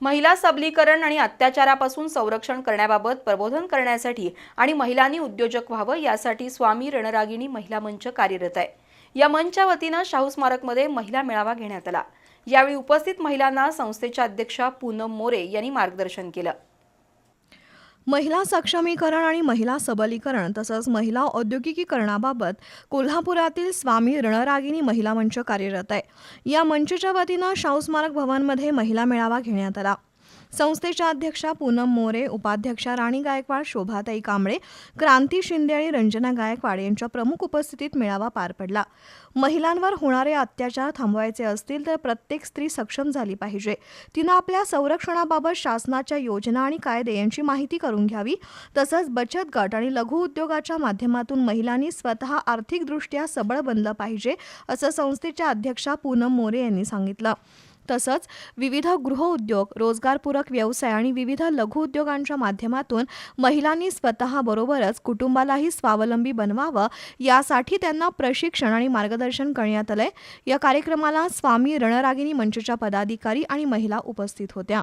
महिला सबलीकरण आणि अत्याचारापासून संरक्षण करण्याबाबत प्रबोधन करण्यासाठी आणि महिलांनी उद्योजक व्हावं यासाठी स्वामी रणरागिणी महिला मंच कार्यरत आहे. या मंचच्या वतीनं शाहू स्मारकमध्ये महिला मेळावा घेण्यात आला. यावेळी उपस्थित महिलांना संस्थेच्या अध्यक्षा पूनम मोरे यांनी मार्गदर्शन केलं. महिला सक्षमीकरण आणि महिला सबलीकरण तसंच महिला औद्योगिकीकरणाबाबत कोल्हापुरातील स्वामी रणरागिनी महिला मंच कार्यरत आहे. या मंचच्या वतीनं शाहू स्मारक भवनमध्ये महिला मेळावा घेण्यात आला. संस्थेच्या अध्यक्षा पूनम मोरे उपाध्यक्षा राणी गायकवाड शोभाताई कांबळे क्रांती शिंदे आणि रंजना गायकवाड यांच्या प्रमुख उपस्थितीत मेळावा पार पडला. महिलांवर होणारे अत्याचार थांबवायचे असतील तर प्रत्येक स्त्री सक्षम झाली पाहिजे. तिनं आपल्या संरक्षणाबाबत शासनाच्या योजना आणि कायदे यांची माहिती करून घ्यावी. तसंच बचत गट आणि लघु उद्योगाच्या माध्यमातून महिलांनी स्वतः आर्थिकदृष्ट्या सबळ बनलं पाहिजे असं संस्थेच्या अध्यक्षा पूनम मोरे यांनी सांगितलं. तसंच विविध गृहउद्योग रोजगारपूरक व्यवसाय आणि विविध लघुउद्योगांच्या माध्यमातून महिलांनी स्वतःबरोबरच कुटुंबालाही स्वावलंबी बनवावं यासाठी त्यांना प्रशिक्षण आणि मार्गदर्शन करण्यात आलंय. या कार्यक्रमाला स्वामी रणरागिणी मंचच्या पदाधिकारी आणि महिला उपस्थित होत्या.